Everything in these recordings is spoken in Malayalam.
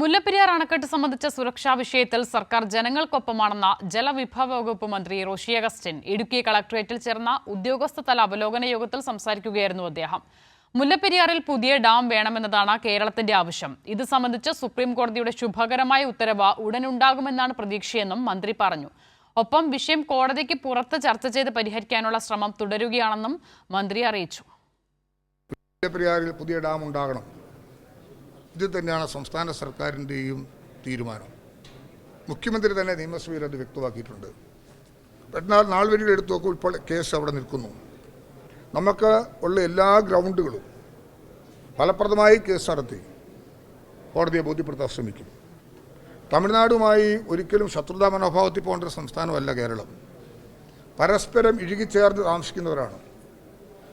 മുല്ലപ്പെരിയാർ അണക്കെട്ട് സംബന്ധിച്ച സുരക്ഷാ വിഷയത്തിൽ സർക്കാർ ജനങ്ങൾക്കൊപ്പമാണെന്ന ജലവിഭവ വകുപ്പ് മന്ത്രി റോഷി അഗസ്റ്റിൻ. ഇടുക്കി കളക്ടറേറ്റിൽ ചേർന്ന ഉദ്യോഗസ്ഥതല അവലോകന യോഗത്തിൽ സംസാരിക്കുകയായിരുന്നു അദ്ദേഹം. മുല്ലപ്പെരിയാറിൽ പുതിയ ഡാം വേണമെന്നതാണ് കേരളത്തിന്റെ ആവശ്യം. ഇത് സംബന്ധിച്ച് സുപ്രീം കോടതിയുടെ ശുഭകരമായ ഉത്തരവ് ഉടനുണ്ടാകുമെന്നാണ് പ്രതീക്ഷയെന്നും മന്ത്രി പറഞ്ഞു. ഒപ്പം വിഷയം കോടതിക്ക് പുറത്ത് ചർച്ച ചെയ്ത് പരിഹരിക്കാനുള്ള ശ്രമം തുടരുകയാണെന്നും മന്ത്രി അറിയിച്ചു. മുല്ലപ്പെരിയാറിൽ പുതിയ ഡാം ഉണ്ടാകണം. ഇത് തന്നെയാണ് സംസ്ഥാന സർക്കാരിന്റെയും തീരുമാനം. മുഖ്യമന്ത്രി തന്നെ നിയമസഭയിൽ അത് വ്യക്തമാക്കിയിട്ടുണ്ട്. എന്നാൽ നാൾ വരികൾ എടുത്തു നോക്കുമ്പോൾ ഇപ്പോൾ കേസ് അവിടെ നിൽക്കുന്നു. നമുക്ക് ഉള്ള എല്ലാ ഗ്രൗണ്ടുകളും ഫലപ്രദമായി കേസ് നടത്തി. കോടതിയെ ബോധ്യപ്പെടുത്താൻ ശ്രമിക്കും. തമിഴ്നാടുമായി ഒരിക്കലും ശത്രുതാ മനോഭാവത്തിൽ പോകേണ്ട സംസ്ഥാനമല്ല കേരളം. പരസ്പരം ഇഴുകിച്ചേർന്ന് താമസിക്കുന്നവരാണ്.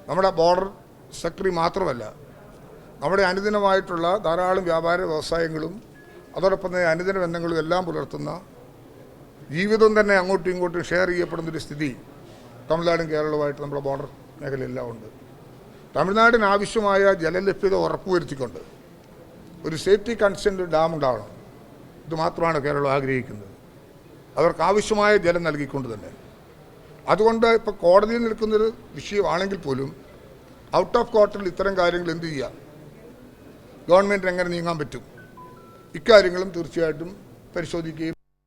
നമ്മുടെ ബോർഡർ സെക്രട്ടറി മാത്രമല്ല നമ്മുടെ അനുദിനമായിട്ടുള്ള ധാരാളം വ്യാപാര വ്യവസായങ്ങളും അതോടൊപ്പം തന്നെ അനുദിന ബന്ധങ്ങളും എല്ലാം പുലർത്തുന്ന ജീവിതം തന്നെ അങ്ങോട്ടും ഇങ്ങോട്ടും ഷെയർ ചെയ്യപ്പെടുന്നൊരു സ്ഥിതി തമിഴ്നാടും കേരളവുമായിട്ട് നമ്മുടെ ബോർഡർ മേഖലയെല്ലാം ഉണ്ട്. തമിഴ്നാടിന് ആവശ്യമായ ജലലഭ്യത ഉറപ്പുവരുത്തിക്കൊണ്ട് ഒരു സേഫ്റ്റി കൺസേൺ ഡാം ഉണ്ടാവണം. ഇത് മാത്രമാണ് കേരളം ആഗ്രഹിക്കുന്നത്. അവർക്ക് ആവശ്യമായ ജലം നൽകിക്കൊണ്ട് തന്നെ. അതുകൊണ്ട് ഇപ്പോൾ കോടതിയിൽ നിൽക്കുന്നൊരു വിഷയമാണെങ്കിൽ പോലും ഔട്ട് ഓഫ് കോർട്ടിൽ ഇത്തരം കാര്യങ്ങൾ എന്ത് ചെയ്യാം? ഗവൺമെന്റിന് എങ്ങനെ നീങ്ങാൻ പറ്റും? ഇക്കാര്യങ്ങളും തീർച്ചയായിട്ടും പരിശോധിക്കുകയും